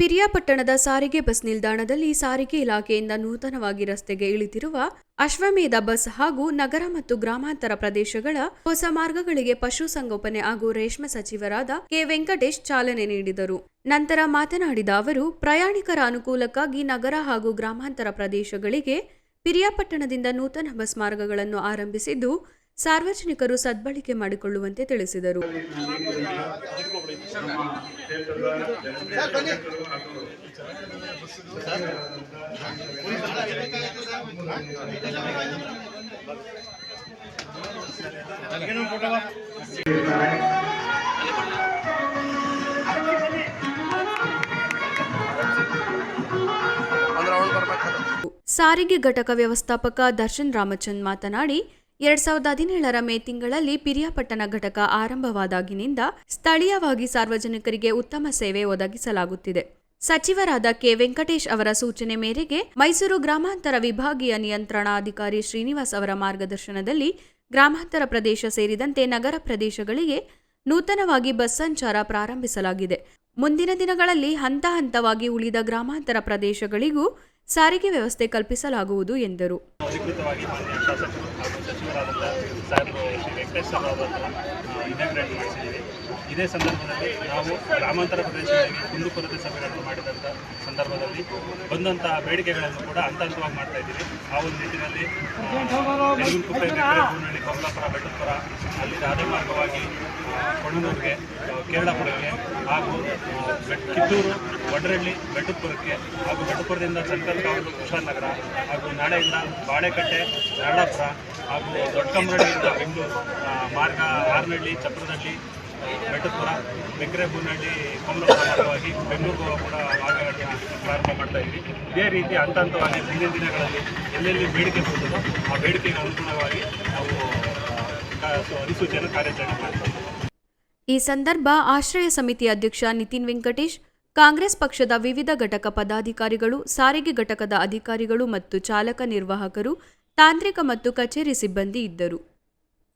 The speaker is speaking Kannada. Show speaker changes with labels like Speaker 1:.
Speaker 1: ಪಿರಿಯಾಪಟ್ಟಣದ ಸಾರಿಗೆ ಬಸ್ ನಿಲ್ದಾಣದಲ್ಲಿ ಸಾರಿಗೆ ಇಲಾಖೆಯಿಂದ ನೂತನವಾಗಿ ರಸ್ತೆಗೆ ಇಳಿದಿರುವ ಅಶ್ವಮೇಧ ಬಸ್ ಹಾಗೂ ನಗರ ಮತ್ತು ಗ್ರಾಮಾಂತರ ಪ್ರದೇಶಗಳ ಹೊಸ ಮಾರ್ಗಗಳಿಗೆ ಪಶುಸಂಗೋಪನೆ ಹಾಗೂ ರೇಷ್ಮೆ ಸಚಿವರಾದ ಕೆ ವೆಂಕಟೇಶ್ ಚಾಲನೆ ನೀಡಿದರು. ನಂತರ ಮಾತನಾಡಿದ ಅವರು, ಪ್ರಯಾಣಿಕರ ಅನುಕೂಲಕ್ಕಾಗಿ ನಗರ ಹಾಗೂ ಗ್ರಾಮಾಂತರ ಪ್ರದೇಶಗಳಿಗೆ ಪಿರಿಯಾಪಟ್ಟಣದಿಂದ ನೂತನ ಬಸ್ ಮಾರ್ಗಗಳನ್ನು ಆರಂಭಿಸಿದ್ದು ಸಾರ್ವಜನಿಕರು ಸದ್ಬಳಕೆ ಮಾಡಿಕೊಳ್ಳುವಂತೆ ತಿಳಿಸಿದರು. ಸಾರಿಗೆ ಘಟಕ ವ್ಯವಸ್ಥಾಪಕ ದರ್ಶನ್ ರಾಮಚಂದ್ ಮಾತನಾಡಿ ಎರಡ್ ಸಾವಿರದ ಹದಿನೇಳರ ಮೇ ತಿಂಗಳಲ್ಲಿ ಪಿರಿಯಾಪಟ್ಟಣ ಘಟಕ ಆರಂಭವಾದಾಗಿನಿಂದ ಸ್ಥಳೀಯವಾಗಿ ಸಾರ್ವಜನಿಕರಿಗೆ ಉತ್ತಮ ಸೇವೆ ಒದಗಿಸಲಾಗುತ್ತಿದೆ. ಸಚಿವರಾದ ಕೆ ವೆಂಕಟೇಶ್ ಅವರ ಸೂಚನೆ ಮೇರೆಗೆ ಮೈಸೂರು ಗ್ರಾಮಾಂತರ ವಿಭಾಗೀಯ ನಿಯಂತ್ರಣಾಧಿಕಾರಿ ಶ್ರೀನಿವಾಸ್ ಅವರ ಮಾರ್ಗದರ್ಶನದಲ್ಲಿ ಗ್ರಾಮಾಂತರ ಪ್ರದೇಶ ಸೇರಿದಂತೆ ನಗರ ಪ್ರದೇಶಗಳಿಗೆ ನೂತನವಾಗಿ ಬಸ್ ಸಂಚಾರ ಪ್ರಾರಂಭಿಸಲಾಗಿದೆ. ಮುಂದಿನ ದಿನಗಳಲ್ಲಿ ಹಂತ ಹಂತವಾಗಿ ಉಳಿದ ಗ್ರಾಮಾಂತರ ಪ್ರದೇಶಗಳಿಗೂ ಸಾರಿಗೆ ವ್ಯವಸ್ಥೆ ಕಲ್ಪಿಸಲಾಗುವುದು ಎಂದರು.
Speaker 2: ಇದೇ ಸಂದರ್ಭದಲ್ಲಿ ನಾವು ಗ್ರಾಮಾಂತರ ಪ್ರದೇಶಗಳಲ್ಲಿ ಕುಂದುಕೊರತೆ ಸಭೆಗಳನ್ನು ಮಾಡಿದಂಥ ಸಂದರ್ಭದಲ್ಲಿ ಬಂದಂಥ ಬೇಡಿಕೆಗಳನ್ನು ಕೂಡ ಹಂತ ಹಂತವಾಗಿ ಮಾಡ್ತಾ ಇದ್ದೀವಿ. ಆ ಒಂದು ನಿಟ್ಟಿನಲ್ಲಿ ಕಮಲಾಪುರ ಬೆಟ್ಟಪುರ ಅಲ್ಲಿ ಅದೇ ಮಾರ್ಗವಾಗಿ ಕೊಣನೂರಿಗೆ ಕೇರಳಪುರಕ್ಕೆ ಹಾಗೂ ಕಿತ್ತೂರು ವಡ್ರಳ್ಳಿ, ಬೆಟ್ಟಪುರಕ್ಕೆ ಹಾಗೂ ಬೆಟ್ಟಪುರದಿಂದ ಚಂಕಲ್ಕಾವಲು ಕುಶಾಲನಗರ ಹಾಗೂ ನಾಳೆಯಿಂದ ಬಾಳೆಕಟ್ಟೆ, ನಾಡಾಪುರ ಹಾಗೂ ದೊಡ್ಡಕಮ್ಮರಳ್ಳಿಯಿಂದ ಬೆಂಗಳೂರು ಮಾರ್ಗ ಆರ್ನಹಳ್ಳಿ ಚಪ್ರದಳ್ಳಿ ಬೆಟ್ಟಪುರ ಬೆಕ್ರೆಬೂನಹಳ್ಳಿ ಕಮಲಾಪುರ ಮಾರ್ಗವಾಗಿ ಬೆಂಗಳೂರು ಕೂಡ ಮಾರ್ಗಗಳನ್ನು ಪ್ರಾರಂಭ ಮಾಡ್ತಾ ಇದ್ದೀವಿ. ಇದೇ ರೀತಿ ಹಂತ ಹಂತವಾಗಿ ಮುಂದಿನ ದಿನಗಳಲ್ಲಿ ಎಲ್ಲೆಲ್ಲಿ ಬೇಡಿಕೆ ಬರ್ತದೋ ಆ ಬೇಡಿಕೆಗೆ ಅನುಗುಣವಾಗಿ ನಾವು ಅಧಿಸೂಚನೆ ಕಾರ್ಯಾಚರಣೆ ಮಾಡ್ತೀವಿ.
Speaker 1: ಈ ಸಂದರ್ಭ ಆಶ್ರಯ ಸಮಿತಿ ಅಧ್ಯಕ್ಷ ನಿತಿನ್ ವೆಂಕಟೇಶ್, ಕಾಂಗ್ರೆಸ್ ಪಕ್ಷದ ವಿವಿಧ ಘಟಕ ಪದಾಧಿಕಾರಿಗಳು, ಸಾರಿಗೆ ಘಟಕದ ಅಧಿಕಾರಿಗಳು ಮತ್ತು ಚಾಲಕ ನಿರ್ವಾಹಕರು, ತಾಂತ್ರಿಕ ಮತ್ತು ಕಚೇರಿ ಸಿಬ್ಬಂದಿ ಇದ್ದರು.